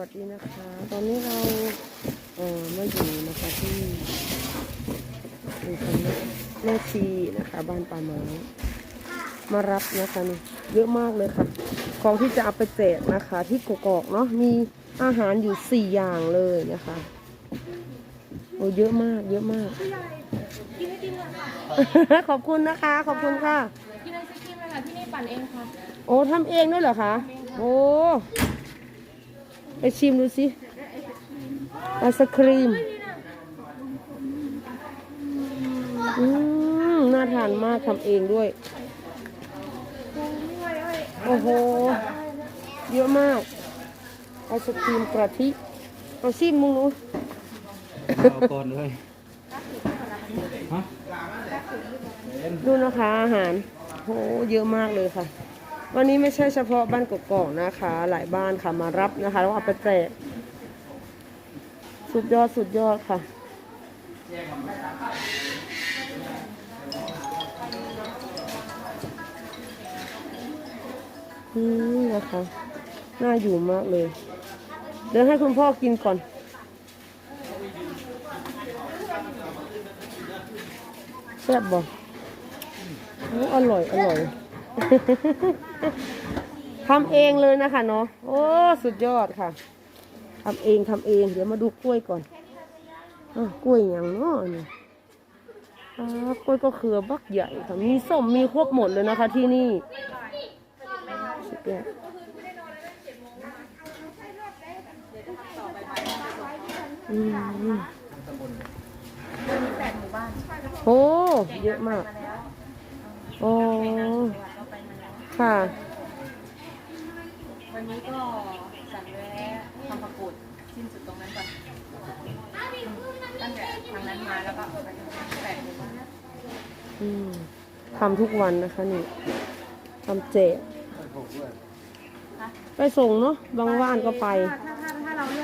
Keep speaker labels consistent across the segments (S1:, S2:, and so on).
S1: วัสดีนะคะ ตอนนี้เราเอ่อมาอยู่นะคะที่อยู่ตรงนี้แม่ชีนะคะ บ้านป่าไม้มารับนะคะนี่เยอะมากเลยค่ะของที่จะเอาไปแจกนะคะ ที่กกอกเนาะมีอาหารอยู่สี่อย่างเลยนะคะโอ้เยอะมาก เยอะมาก
S2: กินไอติมเลยค่ะ
S1: ขอบคุณนะคะ ขอบคุณค่ะ
S2: กินไอศครีมเลยค่ะที่นี่ปั่นเองค่ะ
S1: โอ้ทำเองด้วยเหรอคะโอ้ ไปชิมดูสิไอศครีม อืม น่าทานมากทำเองด้วย โอ้โห เยอะมาก ไอศครีมกะทิเอาชิมมึงหนู
S3: เอาก่อนเลยฮะ
S1: ดูนะคะอาหาร โห เยอะมากเลยค่ะ วันนี้ไม่ใช่เฉพาะบ้านกกอกนะคะ หลายบ้านค่ะมารับนะคะแล้วเอาไปแจกสุดยอดสุดยอดค่ะ อืมนะคะน่าอยู่มากเลย เดี๋ยวให้คุณพ่อกินก่อนแซ่บบ่ออร่อย อร่อย ทำเองเลยนะคะเนาะโอ้สุดยอดค่ะทำเองทำเอง เดี๋ยวมาดูกล้วยก่อนอกล้วยอย่างเนาะนี่กล้วยก็เครือบักใหญ่ค่ะมีส้มมีครบหมดเลยนะคะที่นี่สุดยอดโอ้เยอะมาก โอ้ ค่ะ
S2: วันนี้ก็สั่งแวะทำประกุดสิ้นสุดตรงนั้นก่อนตั้งแต่ทางนั้นมาแล้วก็ไปแปดหมู่บ้าน
S1: อืมทำทุกวันนะคะนี่ทำแจกไปส่งเนาะบางว่านก็ไป
S2: ถ้าถ้าถ้าเราเลื่อนนัด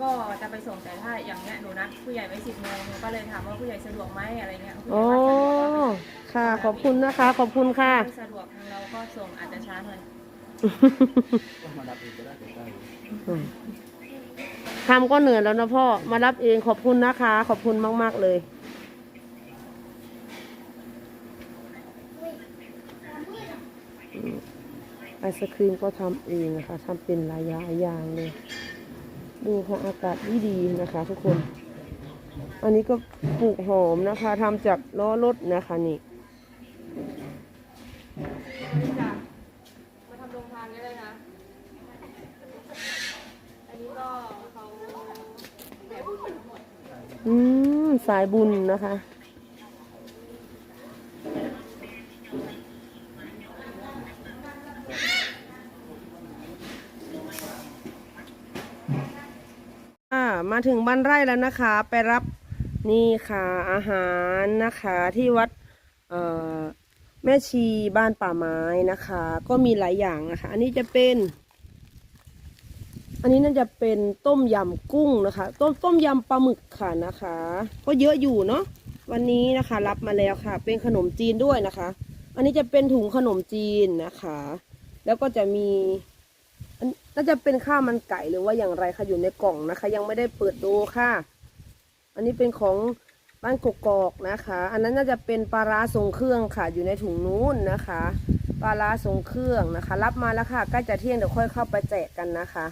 S2: ก็จะไปส่งแต่ถ้าอย่างเงี้ยหนูนัดผู้ใหญ่ไว้สิบโมงหนูก็เลยถามว่าผู้ใหญ่สะดวกไหมอะไรเงี้ยผู้ใหญ่
S1: โอ้
S2: ว่าสะดวก
S1: ค่ะ ขอบคุณนะคะ ขอบคุณค่ะ
S2: ไม่สะดวกทางเราก็ส่งอาจจะช้าหน่อย
S3: ก็มาดับอีกก็ได้ก็ได้
S1: ทำก็เหนื่อยแล้วนะพ่อ มารับเองขอบคุณนะคะ ขอบคุณมาก ๆ เลย ไอศครีมก็ทำเองนะคะทำเป็นหลายอย่างอย่างเลย ดูค่ะอากาศดีดีๆนะคะ ทุกคน อันนี้ก็ปลูกหอมนะคะทำจากล้อรถนะคะนี่
S2: จ้ะมาทำโรงทานก็ได้นะ อันนี้ก็เขาแผ่บุญมาทั้งหมด
S1: อืม สายบุญนะคะ มาถึงบ้านไร่แล้วนะคะ ไปรับนี่ค่ะ อาหารนะคะที่วัดเอ่อแม่ชีบ้านป่าไม้นะคะ ก็มีหลายอย่างนะคะ อันนี้จะเป็น อันนี้น่าจะเป็นต้มยำกุ้งนะคะ ต้มต้มยำปลาหมึกค่ะนะคะ ก็เยอะอยู่เนาะวันนี้นะคะ รับมาแล้วค่ะ เป็นขนมจีนด้วยนะคะ อันนี้จะเป็นถุงขนมจีนนะคะ แล้วก็จะมี น่าจะเป็นข้าวมันไก่หรือว่าอย่างไรคะอยู่ในกล่องนะคะ ยังไม่ได้เปิดดูค่ะ อันนี้เป็นของบ้านกกอกนะคะ อันนั้นน่าจะเป็นปลาร้าทรงเครื่องค่ะ อยู่ในถุงนู้นนะคะ ปลาร้าทรงเครื่องนะคะ รับมาแล้วค่ะใกล้จะเที่ยงเดี๋ยวค่อยเข้าไปแจกกันนะคะ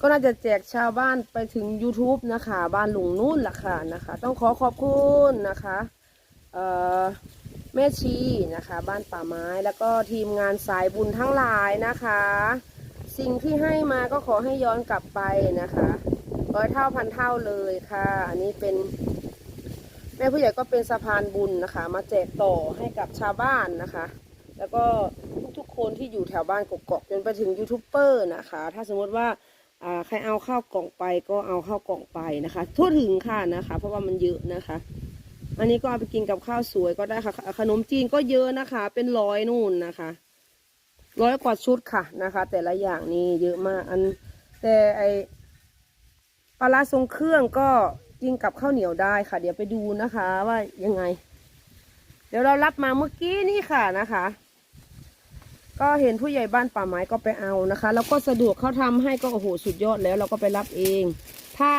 S1: ก็น่าจะแจกชาวบ้านไปถึง YouTube นะคะ บ้านลุงนู่นล่ะค่ะนะคะ ต้องขอขอบคุณนะคะ เอ่อ แม่ชีนะคะ บ้านป่าไม้แล้วก็ทีมงานสายบุญทั้งหลายนะคะ สิ่งที่ให้มาก็ขอให้ย้อนกลับไปนะคะร้อยเท่าพันเท่าเลยค่ะ อันนี้เป็น แม่ผู้ใหญ่ก็เป็นสะพานบุญนะคะ มาแจกต่อให้กับชาวบ้านนะคะ แล้วก็ทุกๆคนที่อยู่แถวบ้านกกอกจนไปถึงยูทูบเบอร์นะคะ ถ้าสมมติว่าอ่าใครเอาข้าวกล่องไปก็เอาข้าวกล่องไปนะคะ ทั่วถึงค่ะนะคะ เพราะว่ามันเยอะนะคะ อันนี้ก็เอาไปกินกับข้าวสวยก็ได้ค่ะ ขนมจีนก็เยอะนะคะ เป็นร้อยนู่นนะคะร้อยกว่าชุดค่ะนะคะ แต่ละอย่างนี่เยอะมากอัน แต่ไอปลาร้าทรงเครื่องก็กินกับข้าวเหนียวได้ค่ะ เดี๋ยวไปดูนะคะ ว่ายังไง เดี๋ยวเรารับมาเมื่อกี้นี่ค่ะนะคะ ก็เห็นผู้ใหญ่บ้านป่าไม้ก็ไปเอานะคะ แล้วก็สะดวกเขาทำให้ก็โอ้โหสุดยอดแล้ว เราก็ไปรับเอง ถ้า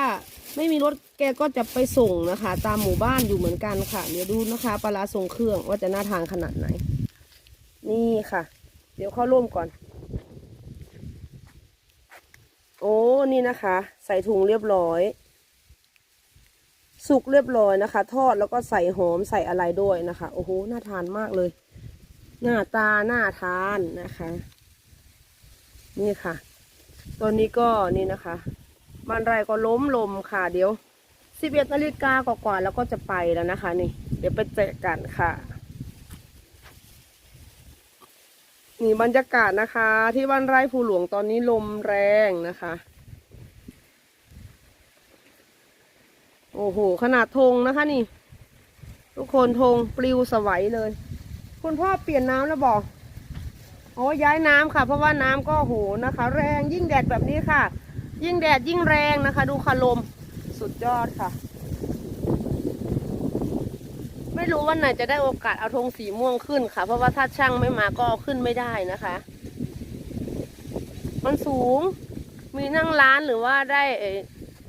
S1: ไม่มีรถแกก็จะไปส่งนะคะ ตามหมู่บ้านอยู่เหมือนกันค่ะ เดี๋ยวดูนะคะปลาส่งเครื่องว่าจะน่าทานขนาดไหน นี่ค่ะ เดี๋ยวเข้าร่วมก่อน โอ้นี่นะคะ ใส่ถุงเรียบร้อย สุกเรียบร้อยนะคะ ทอดแล้วก็ใส่หอมใส่อะไรด้วยนะคะ โอ้โหน่าทานมากเลย หน้าตาน่าทานนะคะ นี่ค่ะ ตอนนี้ก็นี่นะคะ บ้านไร่ก็ล้มลมค่ะ เดี๋ยวสิบเอ็ดนาฬิกากว่าๆแล้วก็จะไปแล้วนะคะ นี่ เดี๋ยวไปเจอกันค่ะนี่บรรยากาศนะคะ ที่บ้านไร่ภูหลวงตอนนี้ลมแรงนะคะ โอ้โห ขนาดธงนะคะนี่ ทุกคนธงปลิวสวัยเลย คุณพ่อเปลี่ยนน้ำแล้วบอกโอ้ย้ายน้ำค่ะ เพราะว่าน้ำก็โหนะคะ แรงยิ่งแดดแบบนี้ค่ะ ยิ่งแดดยิ่งแรงนะคะ ดูค่ะลมสุดยอดค่ะ ไม่รู้วันไหนจะได้โอกาสเอาธงสีม่วงขึ้นค่ะ เพราะว่าถ้าช่างไม่มาก็เอาขึ้นไม่ได้นะคะ มันสูงมีนั่งร้านหรือว่าได้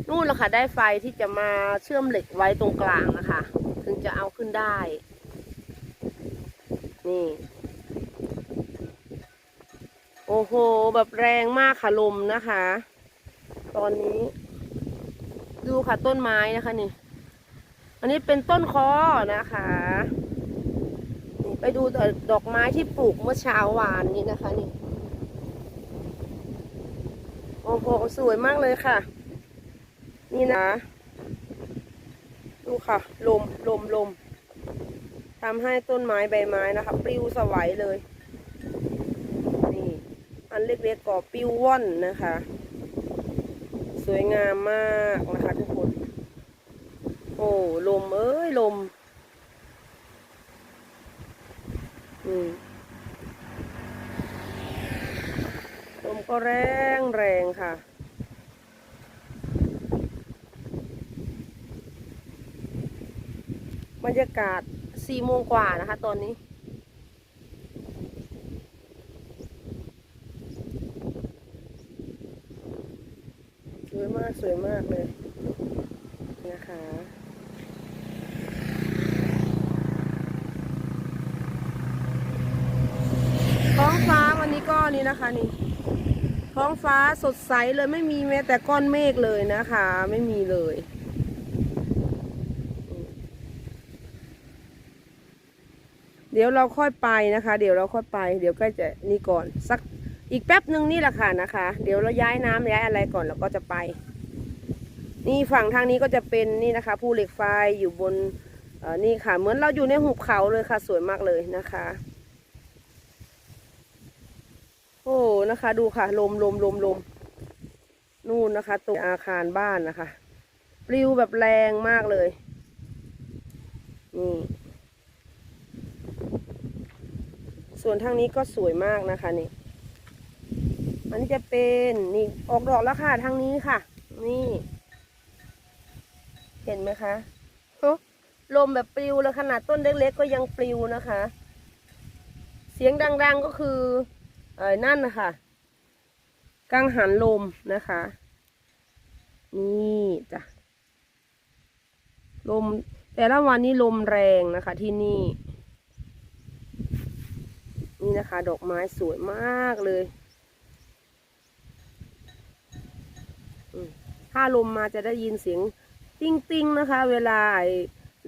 S1: นู่นแหละค่ะได้ไฟที่จะมาเชื่อมเหล็กไว้ตรงกลางนะคะ ถึงจะเอาขึ้นได้ นี่ โอ้โห แบบแรงมากค่ะลมนะคะ ตอนนี้ ดูค่ะต้นไม้นะคะนี่ อันนี้เป็นต้นคอนะคะนี่ไปดูดอกไม้ที่ปลูกเมื่อเช้าวานนี้นะคะนี่โอ้โหสวยมากเลยค่ะ นี่นะ ดูค่ะ ลมลมลมทำให้ต้นไม้ใบไม้นะคะ ปลิวสวัยเลย นี่ อันเล็กๆก็ปลิวว่อนนะคะ วยงามมากนะคะทุกคน โอ้ลมเอ้ยลมอืมลมก็แรงแรงค่ะบรรยากาศสี่โมงกว่านะคะ ตอนนี้ สวยมากสวยมากเลยนะคะท้องฟ้าวันนี้ก็นี่นะคะนี่ท้องฟ้าสดใสเลยไม่มีแม้แต่ก้อนเมฆเลยนะคะ ไม่มีเลยเดี๋ยวเราค่อยไปนะคะ เดี๋ยวเราค่อยไป เดี๋ยวใกล้จะนี่ก่อนสักอีกแป๊บหนึ่งนี่แหละค่ะนะคะ เดี๋ยวเราย้ายน้ำย้ายอะไรก่อนแล้วก็จะไป นี่ฝั่งทางนี้ก็จะเป็นนี่นะคะภูเหล็กไฟอยู่บนนี่ค่ะ เหมือนเราอยู่ในหุบเขาเลยค่ะ สวยมากเลยนะคะ โอ้นะคะ ดูค่ะ ลมลมลมลมนู่นนะคะตรงอาคารบ้านนะคะปลิวแบบแรงมากเลยนี่ส่วนทางนี้ก็สวยมากนะคะนี่อันนี้จะเป็นนี่ออกดอกแล้วค่ะทางนี้ค่ะ นี่ เห็นไหมคะลมแบบปลิวเลยขนาดต้นเล็กๆก็ยังปลิวนะคะ เสียงดังๆก็คือเออนั่นนะคะกังหันลมนะคะ นี่จ้ะลมแต่ละวันนี้ลมแรงนะคะที่นี่ นี่นะคะ ดอกไม้สวยมากเลย ถ้าลมมาจะได้ยินเสียง ติ้งๆนะคะ เวลา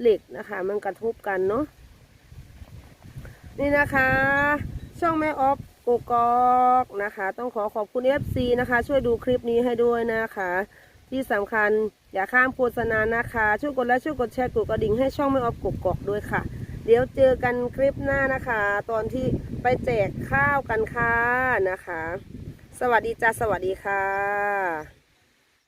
S1: เหล็กนะคะ มันกระทบกันเนาะนี่นะคะ ช่องแม่ออฟกกอกนะคะ ต้องขอขอบคุณ FC นะคะ ช่วยดูคลิปนี้ให้ด้วยนะคะ ที่สำคัญอย่าข้ามโฆษณานะคะ ช่วยกดไลค์ช่วยกดแชร์กดกระดิ่งให้ช่องแม่ออฟกกอกด้วยค่ะ เดี๋ยวเจอกันคลิปหน้านะคะ ตอนที่ไปแจกข้าวกันค่ะนะคะ สวัสดีจ้าสวัสดีค่ะ